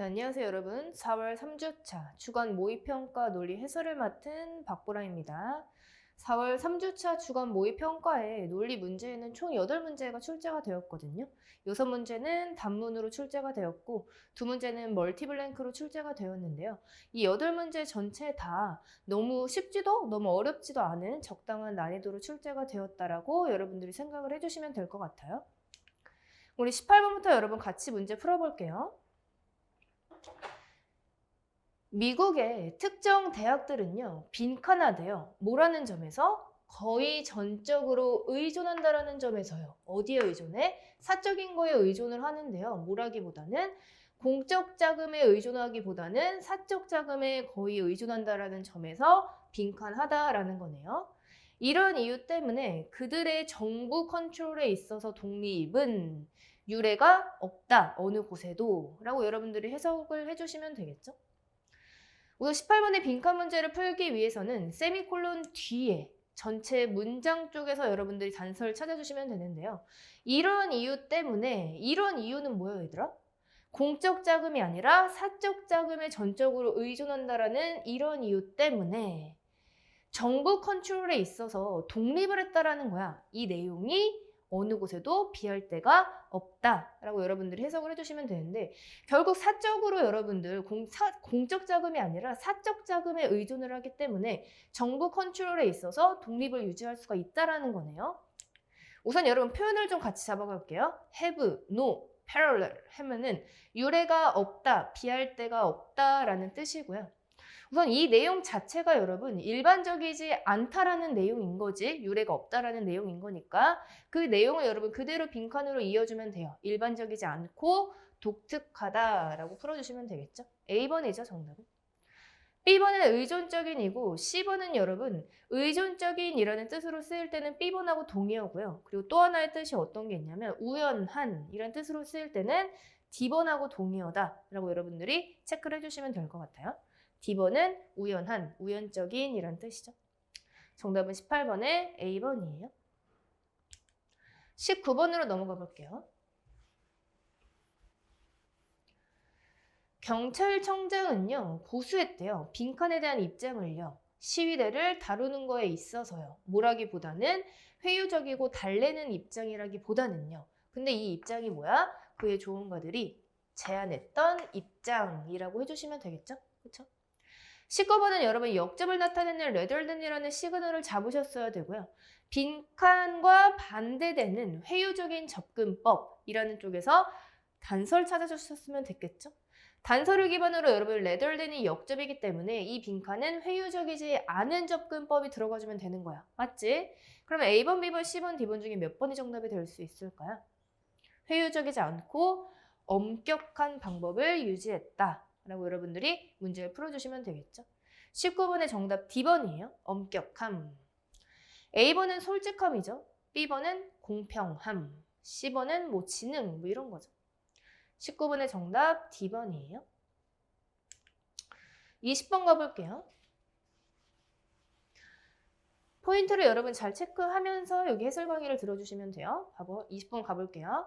네, 안녕하세요 여러분. 4월 3주차 주간 모의평가 논리 해설을 맡은 박보라입니다. 4월 3주차 주간 모의평가에 논리 문제에는 총 8문제가 출제가 되었거든요. 6문제는 단문으로 출제가 되었고 두 문제는 멀티블랭크로 출제가 되었는데요. 이 8문제 전체 다 너무 쉽지도 너무 어렵지도 않은 적당한 난이도로 출제가 되었다라고 여러분들이 생각을 해주시면 될 것 같아요. 우리 18번부터 여러분 같이 문제 풀어볼게요. 미국의 특정 대학들은요, 빈칸화되어 뭐라는 점에서 거의 전적으로 의존한다라는 점에서요. 어디에 의존해? 사적인 거에 의존을 하는데요. 뭐라기보다는 공적 자금에 의존하기보다는 사적 자금에 거의 의존한다라는 점에서 빈칸하다라는 거네요. 이런 이유 때문에 그들의 정부 컨트롤에 있어서 독립은 유례가 없다. 어느 곳에도. 라고 여러분들이 해석을 해주시면 되겠죠? 우선 18번의 빈칸 문제를 풀기 위해서는 세미콜론 뒤에 전체 문장 쪽에서 여러분들이 단서를 찾아주시면 되는데요. 이런 이유 때문에 이런 이유는 뭐예요, 얘들아? 공적 자금이 아니라 사적 자금에 전적으로 의존한다라는 이런 이유 때문에 정부 컨트롤에 있어서 독립을 했다라는 거야. 이 내용이 어느 곳에도 비할 데가 없다라고 여러분들이 해석을 해주시면 되는데 결국 사적으로 여러분들 공, 사, 공적 자금이 아니라 사적 자금에 의존을 하기 때문에 정부 컨트롤에 있어서 독립을 유지할 수가 있다라는 거네요. 우선 여러분 표현을 좀 같이 잡아볼게요. have, no, parallel 하면은 유례가 없다, 비할 데가 없다라는 뜻이고요. 우선 이 내용 자체가 여러분 일반적이지 않다라는 내용인 거지 유례가 없다라는 내용인 거니까 그 내용을 여러분 그대로 빈칸으로 이어주면 돼요. 일반적이지 않고 독특하다라고 풀어주시면 되겠죠. A번이죠 정답은. B번은 의존적인이고 C번은 여러분 의존적인이라는 뜻으로 쓰일 때는 B번하고 동의어고요. 그리고 또 하나의 뜻이 어떤 게 있냐면 우연한 이라는 뜻으로 쓰일 때는 D번하고 동의어다라고 여러분들이 체크를 해주시면 될 것 같아요. D번은 우연한, 우연적인 이란 뜻이죠. 정답은 18번의 A번이에요. 19번으로 넘어가 볼게요. 경찰청장은요, 고수했대요. 빈칸에 대한 입장을요. 시위대를 다루는 거에 있어서요. 뭐라기보다는 회유적이고 달래는 입장이라기보다는요. 근데 이 입장이 뭐야? 그의 조언가들이 제안했던 입장이라고 해주시면 되겠죠? 그렇죠? 19번은 여러분 역접을 나타내는 레덜든이라는 시그널을 잡으셨어야 되고요. 빈칸과 반대되는 회유적인 접근법이라는 쪽에서 단서를 찾아주셨으면 됐겠죠? 단서를 기반으로 여러분 레덜든이 역접이기 때문에 이 빈칸은 회유적이지 않은 접근법이 들어가주면 되는 거야. 맞지? 그러면 A번, B번, C번, D번 중에 몇 번이 정답이 될 수 있을까요? 회유적이지 않고 엄격한 방법을 유지했다. 라고 여러분들이 문제를 풀어주시면 되겠죠. 19번의 정답 D번이에요. 엄격함. A번은 솔직함이죠. B번은 공평함. C번은 뭐 지능 뭐 이런 거죠. 19번의 정답 D번이에요. 20번 가볼게요. 포인트를 여러분 잘 체크하면서 여기 해설 강의를 들어주시면 돼요. 봐봐. 20번 가볼게요.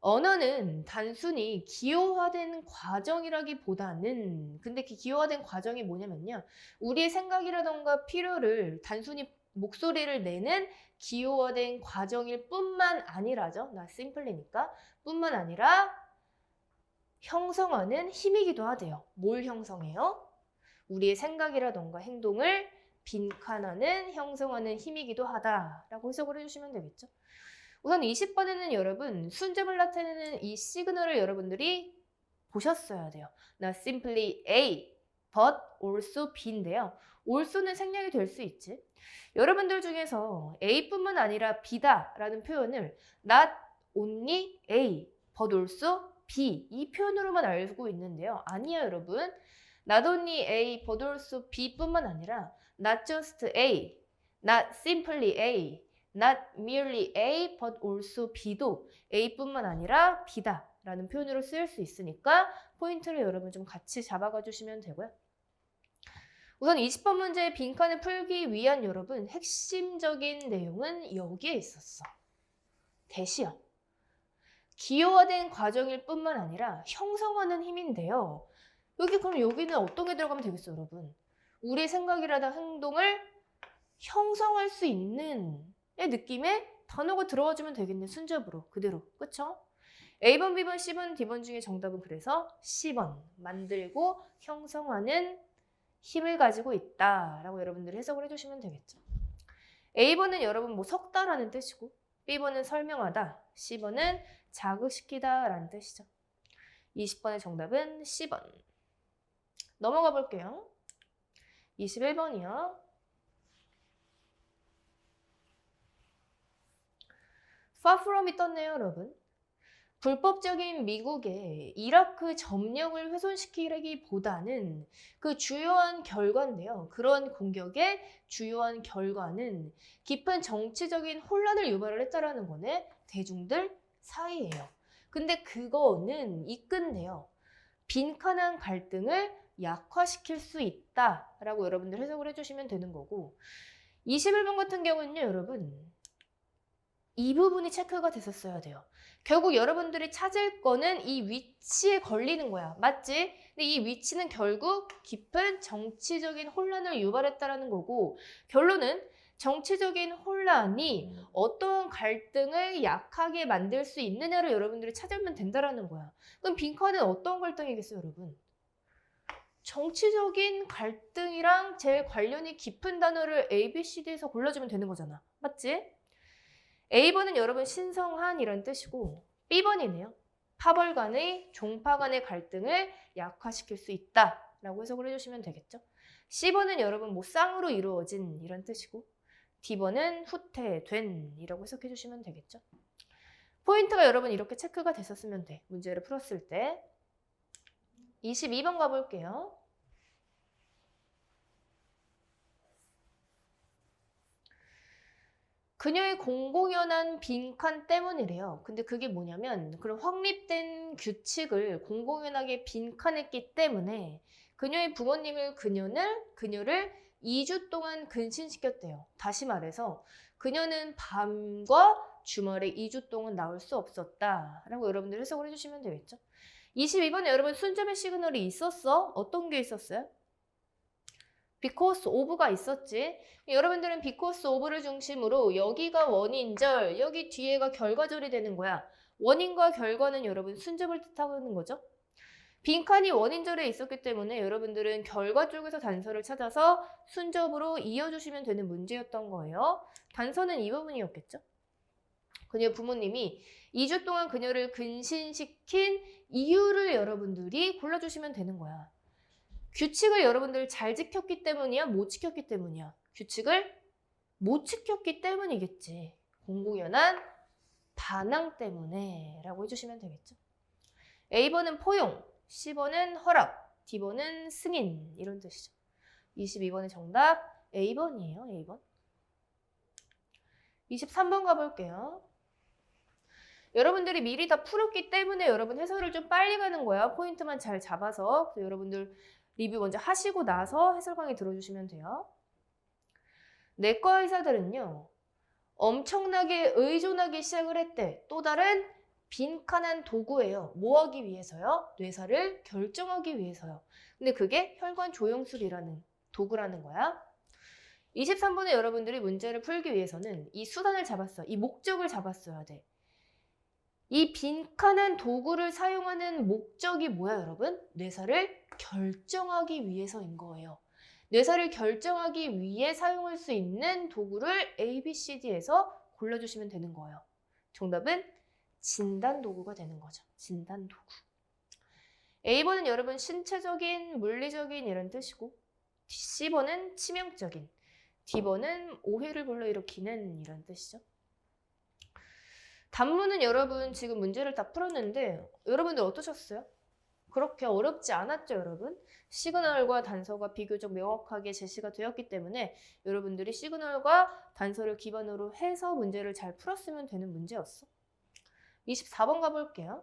언어는 단순히 기호화된 과정이라기보다는 근데 그 기호화된 과정이 뭐냐면요. 우리의 생각이라던가 필요를 단순히 목소리를 내는 기호화된 과정일 뿐만 아니라죠. 나 심플리니까 뿐만 아니라 형성하는 힘이기도 하대요. 뭘 형성해요? 우리의 생각이라던가 행동을 빈칸하는 형성하는 힘이기도 하다라고 해석을 해주시면 되겠죠. 우선 20번에는 여러분 순점을 나타내는 이 시그널을 여러분들이 보셨어야 돼요. Not simply A, but also B인데요. also는 생략이 될 수 있지. 여러분들 중에서 A뿐만 아니라 B다 라는 표현을 not only A, but also B 이 표현으로만 알고 있는데요. 아니야 여러분. not only A, but also B뿐만 아니라 not just A, not simply A, not merely A but also B도 A뿐만 아니라 B다 라는 표현으로 쓰일 수 있으니까 포인트를 여러분 좀 같이 잡아가 주시면 되고요. 우선 20번 문제의 빈칸을 풀기 위한 여러분 핵심적인 내용은 여기에 있었어. 대시요. 기호화된 과정일 뿐만 아니라 형성하는 힘인데요. 여기 그럼 여기는 어떤 게 들어가면 되겠어요, 여러분? 우리 생각이라든 행동을 형성할 수 있는 의 느낌의 단어가 들어가주면 되겠네, 순접으로. 그대로. 그쵸? A번, B번, C번, D번 중에 정답은 그래서 C번. 만들고 형성하는 힘을 가지고 있다라고 여러분들이 해석을 해주시면 되겠죠. A번은 여러분 뭐 석다라는 뜻이고 B번은 설명하다, C번은 자극시키다라는 뜻이죠. 20번의 정답은 C번. 넘어가 볼게요. 21번이요. From이 떴네요, 여러분. 불법적인 미국의 이라크 점령을 훼손시키기보다는 그 주요한 결과인데요. 그런 공격의 주요한 결과는 깊은 정치적인 혼란을 유발을 했다라는 거네. 대중들 사이에요. 근데 그거는 이끈데요. 빈칸한 갈등을 약화시킬 수 있다라고 여러분들 해석을 해주시면 되는 거고 21번 같은 경우는요, 여러분 이 부분이 체크가 됐었어야 돼요. 결국 여러분들이 찾을 거는 이 위치에 걸리는 거야. 맞지? 근데 이 위치는 결국 깊은 정치적인 혼란을 유발했다라는 거고 결론은 정치적인 혼란이 어떠한 갈등을 약하게 만들 수 있느냐를 여러분들이 찾으면 된다라는 거야. 그럼 빈칸은 어떤 갈등이겠어요, 여러분? 정치적인 갈등이랑 제일 관련이 깊은 단어를 A, B, C, D에서 골라주면 되는 거잖아. 맞지? A번은 여러분 신성한 이런 뜻이고 B번이네요. 파벌 간의 종파 간의 갈등을 약화시킬 수 있다라고 해석을 해주시면 되겠죠. C번은 여러분 뭐 쌍으로 이루어진 이런 뜻이고 D번은 후퇴된 이라고 해석해 주시면 되겠죠. 포인트가 여러분 이렇게 체크가 됐었으면 돼. 문제를 풀었을 때 22번 가볼게요. 그녀의 공공연한 빈칸 때문이래요. 근데 그게 뭐냐면 그런 확립된 규칙을 공공연하게 빈칸했기 때문에 그녀의 부모님을 그녀를 그녀를 2주 동안 근신시켰대요. 다시 말해서 그녀는 밤과 주말에 2주 동안 나올 수 없었다라고 여러분들 해석을 해주시면 되겠죠. 22번에 여러분 순점의 시그널이 있었어? 어떤 게 있었어요? Because of가 있었지. 여러분들은 because of를 중심으로 여기가 원인절, 여기 뒤에가 결과절이 되는 거야. 원인과 결과는 여러분 순접을 뜻하는 거죠. 빈칸이 원인절에 있었기 때문에 여러분들은 결과 쪽에서 단서를 찾아서 순접으로 이어주시면 되는 문제였던 거예요. 단서는 이 부분이었겠죠. 그녀 부모님이 2주 동안 그녀를 근신시킨 이유를 여러분들이 골라주시면 되는 거야. 규칙을 여러분들 잘 지켰기 때문이야? 못 지켰기 때문이야? 규칙을 못 지켰기 때문이겠지. 공공연한 반항 때문에 라고 해주시면 되겠죠. A번은 포용, C번은 허락, D번은 승인 이런 뜻이죠. 22번의 정답 A번이에요. A번. 23번 가볼게요. 여러분들이 미리 다 풀었기 때문에 여러분 해설을 좀 빨리 가는 거야. 포인트만 잘 잡아서. 여러분들 리뷰 먼저 하시고 나서 해설 강의 들어주시면 돼요. 내과 의사들은요. 엄청나게 의존하기 시작을 했대. 또 다른 빈칸한 도구예요. 뭐 하기 위해서요? 뇌사를 결정하기 위해서요. 근데 그게 혈관 조영술이라는 도구라는 거야. 23번에 여러분들이 문제를 풀기 위해서는 이 수단을 잡았어. 이 목적을 잡았어야 돼. 이 빈칸한 도구를 사용하는 목적이 뭐야, 여러분? 뇌사를 결정하기 위해서인 거예요. 뇌사를 결정하기 위해 사용할 수 있는 도구를 A, B, C, D에서 골라주시면 되는 거예요. 정답은 진단 도구가 되는 거죠. 진단 도구. A번은 여러분 신체적인, 물리적인 이런 뜻이고 C번은 치명적인, D번은 오해를 불러일으키는 이런 뜻이죠. 단문은 여러분 지금 문제를 다 풀었는데 여러분들 어떠셨어요? 그렇게 어렵지 않았죠, 여러분? 시그널과 단서가 비교적 명확하게 제시가 되었기 때문에 여러분들이 시그널과 단서를 기반으로 해서 문제를 잘 풀었으면 되는 문제였어. 24번 가볼게요.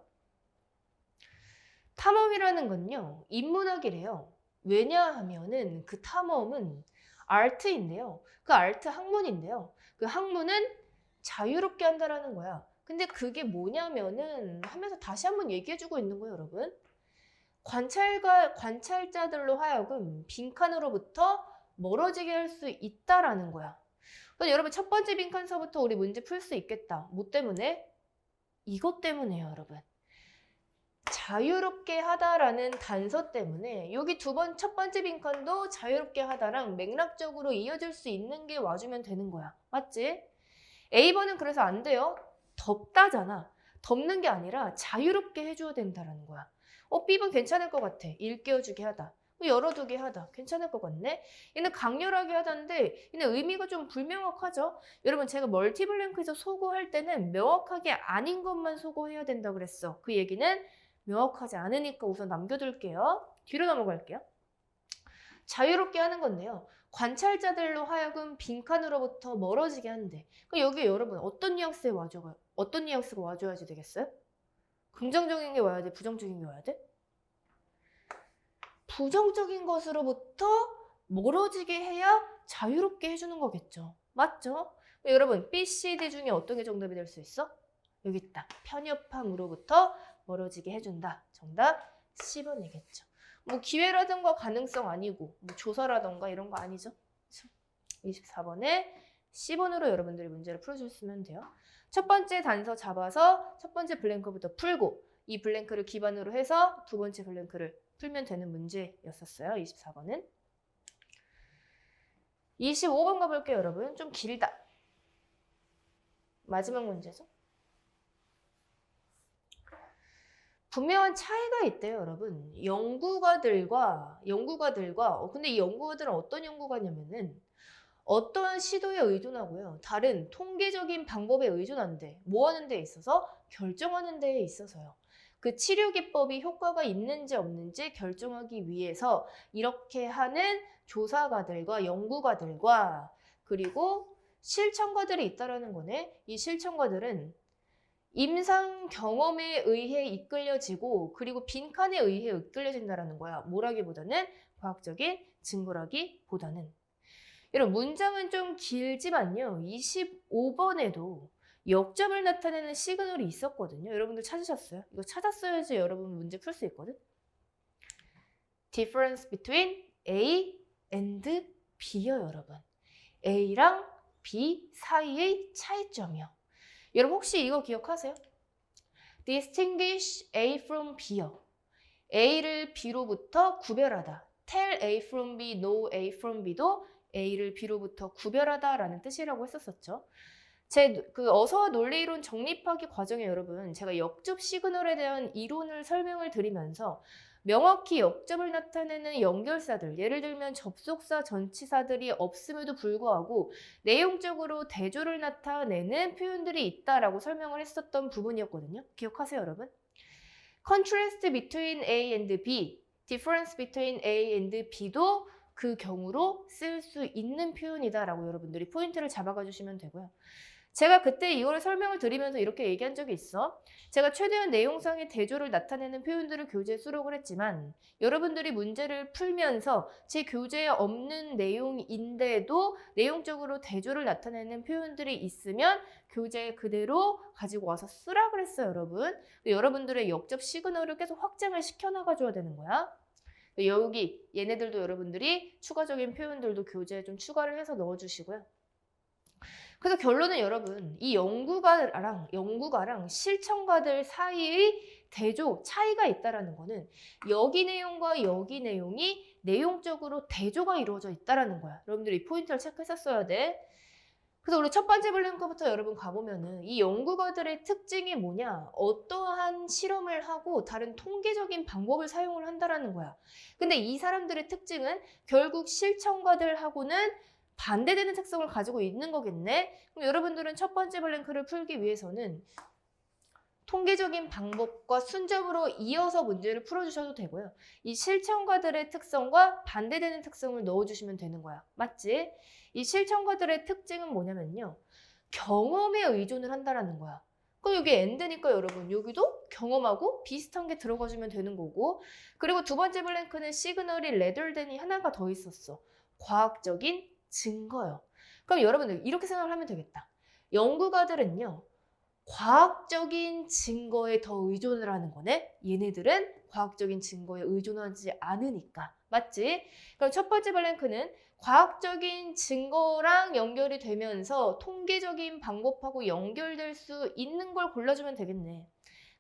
탐험이라는 건요, 인문학이래요. 왜냐하면은 그 탐험은 아트인데요. 그 아트 학문인데요. 그 학문은 자유롭게 한다라는 거야. 근데 그게 뭐냐면은 하면서 다시 한번 얘기해주고 있는 거예요, 여러분. 관찰가 관찰자들로 하여금 빈칸으로부터 멀어지게 할 수 있다라는 거야. 그럼 여러분 첫 번째 빈칸서부터 우리 문제 풀 수 있겠다. 뭐 때문에? 이것 때문에요, 여러분. 자유롭게 하다라는 단서 때문에 여기 두 번 첫 번째 빈칸도 자유롭게 하다랑 맥락적으로 이어질 수 있는 게 와주면 되는 거야. 맞지? A번은 그래서 안 돼요. 덥다잖아. 덮는 게 아니라 자유롭게 해줘야 된다라는 거야. 어, B번 괜찮을 것 같아. 일 깨워주게 하다. 뭐 열어두게 하다. 괜찮을 것 같네. 얘는 강렬하게 하다인데 얘는 의미가 좀 불명확하죠. 여러분 제가 멀티블랭크에서 소거할 때는 명확하게 아닌 것만 소거해야 된다 그랬어. 그 얘기는 명확하지 않으니까 우선 남겨둘게요. 뒤로 넘어갈게요. 자유롭게 하는 건데요. 관찰자들로 하여금 빈칸으로부터 멀어지게 하는데 그럼 여기 여러분 어떤 뉘앙스에 와줘요? 어떤 뉘앙스가 와줘야지 되겠어요? 긍정적인 게 와야 돼? 부정적인 게 와야 돼? 부정적인 것으로부터 멀어지게 해야 자유롭게 해주는 거겠죠. 맞죠? 여러분 B, C, D 중에 어떤 게 정답이 될 수 있어? 여기 있다. 편협함으로부터 멀어지게 해준다. 정답 10번이겠죠. 뭐 기회라든가 가능성 아니고 뭐 조사라든가 이런 거 아니죠. 24번에 10번으로 여러분들이 문제를 풀어주시면 돼요. 첫 번째 단서 잡아서 첫 번째 블랭크부터 풀고 이 블랭크를 기반으로 해서 두 번째 블랭크를 풀면 되는 문제였었어요. 24번은. 25번 가볼게요, 여러분. 좀 길다. 마지막 문제죠. 분명한 차이가 있대요, 여러분. 연구가들과 연구가들과 어, 근데 이 연구가들은 어떤 연구가냐면은 어떠한 시도에 의존하고요. 다른 통계적인 방법에 의존한데 뭐 하는 데 있어서 결정하는 데에 있어서요. 그 치료 기법이 효과가 있는지 없는지 결정하기 위해서 이렇게 하는 조사가들과 연구가들과 그리고 실천가들이 있다라는 거네. 이 실천가들은 임상 경험에 의해 이끌려지고 그리고 빈칸에 의해 이끌려진다라는 거야. 뭐라기보다는 과학적인 증거라기보다는. 여러분 문장은 좀 길지만요. 25번에도 역점을 나타내는 시그널이 있었거든요. 여러분들 찾으셨어요? 이거 찾았어야지 여러분 문제 풀 수 있거든. Difference between A and B요, 여러분. A랑 B 사이의 차이점이요. 여러분 혹시 이거 기억하세요? Distinguish A from B요. A를 B로부터 구별하다. Tell A from B, know A from B도 A를 B로부터 구별하다라는 뜻이라고 했었었죠. 제 그 어서와 논리 이론 정립하기 과정에 여러분 제가 역접 시그널에 대한 이론을 설명을 드리면서 명확히 역접을 나타내는 연결사들 예를 들면 접속사 전치사들이 없음에도 불구하고 내용적으로 대조를 나타내는 표현들이 있다라고 설명을 했었던 부분이었거든요. 기억하세요, 여러분? Contrast between A and B, difference between A and B도 그 경우로 쓸 수 있는 표현이다라고 여러분들이 포인트를 잡아가 주시면 되고요. 제가 그때 이걸 설명을 드리면서 이렇게 얘기한 적이 있어. 제가 최대한 내용상의 대조를 나타내는 표현들을 교재에 수록을 했지만 여러분들이 문제를 풀면서 제 교재에 없는 내용인데도 내용적으로 대조를 나타내는 표현들이 있으면 교재에 그대로 가지고 와서 쓰라 그랬어요, 여러분. 여러분들의 역접 시그널을 계속 확장을 시켜나가 줘야 되는 거야. 여기 얘네들도 여러분들이 추가적인 표현들도 교재에 좀 추가를 해서 넣어주시고요. 그래서 결론은 여러분 이 연구가랑 연구가랑 실천가들 사이의 대조 차이가 있다라는 거는 여기 내용과 여기 내용이 내용적으로 대조가 이루어져 있다라는 거야. 여러분들이 이 포인트를 체크했었어야 돼. 그래서 우리 첫 번째 블랭크부터 여러분 가보면은 이 연구가들의 특징이 뭐냐? 어떠한 실험을 하고 다른 통계적인 방법을 사용을 한다라는 거야. 근데 이 사람들의 특징은 결국 실천가들하고는 반대되는 특성을 가지고 있는 거겠네. 그럼 여러분들은 첫 번째 블랭크를 풀기 위해서는 통계적인 방법과 순접으로 이어서 문제를 풀어주셔도 되고요. 이 실천가들의 특성과 반대되는 특성을 넣어주시면 되는 거야. 맞지? 이 실천가들의 특징은 뭐냐면요. 경험에 의존을 한다라는 거야. 그럼 여기 엔드니까 여러분 여기도 경험하고 비슷한 게 들어가주면 되는 거고 그리고 두 번째 블랭크는 시그널이 레덜덴이 하나가 더 있었어. 과학적인 증거요. 그럼 여러분들 이렇게 생각을 하면 되겠다. 연구가들은요. 과학적인 증거에 더 의존을 하는 거네. 얘네들은 과학적인 증거에 의존하지 않으니까. 맞지? 그럼 첫 번째 블랭크는 과학적인 증거랑 연결이 되면서 통계적인 방법하고 연결될 수 있는 걸 골라주면 되겠네.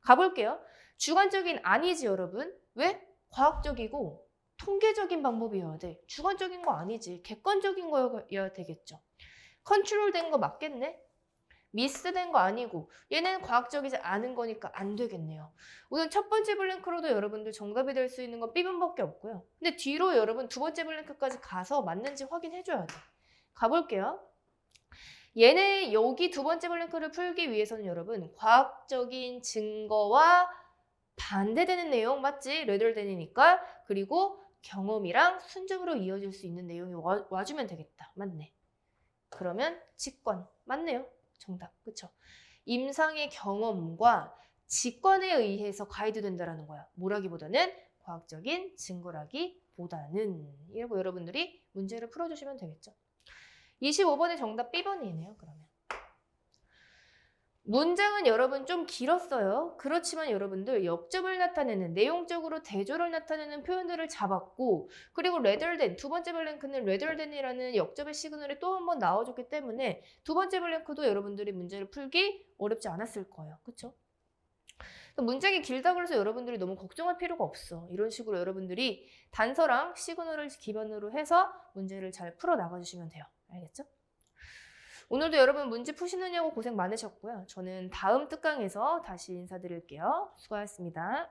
가볼게요. 주관적인 아니지, 여러분. 왜? 과학적이고 통계적인 방법이어야 돼. 주관적인 거 아니지. 객관적인 거여야 되겠죠. 컨트롤 된 거 맞겠네? 미스된 거 아니고 얘는 과학적이지 않은 거니까 안 되겠네요. 우선 첫 번째 블랭크로도 여러분들 정답이 될 수 있는 건 B번밖에 없고요. 근데 뒤로 여러분 두 번째 블랭크까지 가서 맞는지 확인해줘야 돼. 가볼게요. 얘네 여기 두 번째 블랭크를 풀기 위해서는 여러분 과학적인 증거와 반대되는 내용 맞지? 레덜된이니까 그리고 경험이랑 순접으로 이어질 수 있는 내용이 와, 와주면 되겠다. 맞네. 그러면 직관 맞네요. 정답. 그쵸? 임상의 경험과 직관에 의해서 가이드된다라는 거야. 뭐라기보다는 과학적인 증거라기보다는 이러고 여러분들이 문제를 풀어주시면 되겠죠. 25번의 정답 B번이네요. 그러면. 문장은 여러분 좀 길었어요. 그렇지만 여러분들 역접을 나타내는 내용적으로 대조를 나타내는 표현들을 잡았고 그리고 레덜된 두 번째 블랭크는 레덜된이라는 역접의 시그널이 또 한 번 나와줬기 때문에 두 번째 블랭크도 여러분들이 문제를 풀기 어렵지 않았을 거예요. 그렇죠? 문장이 길다고 해서 여러분들이 너무 걱정할 필요가 없어. 이런 식으로 여러분들이 단서랑 시그널을 기반으로 해서 문제를 잘 풀어 나가주시면 돼요. 알겠죠? 오늘도 여러분 문제 푸시느냐고 고생 많으셨고요. 저는 다음 특강에서 다시 인사드릴게요. 수고하셨습니다.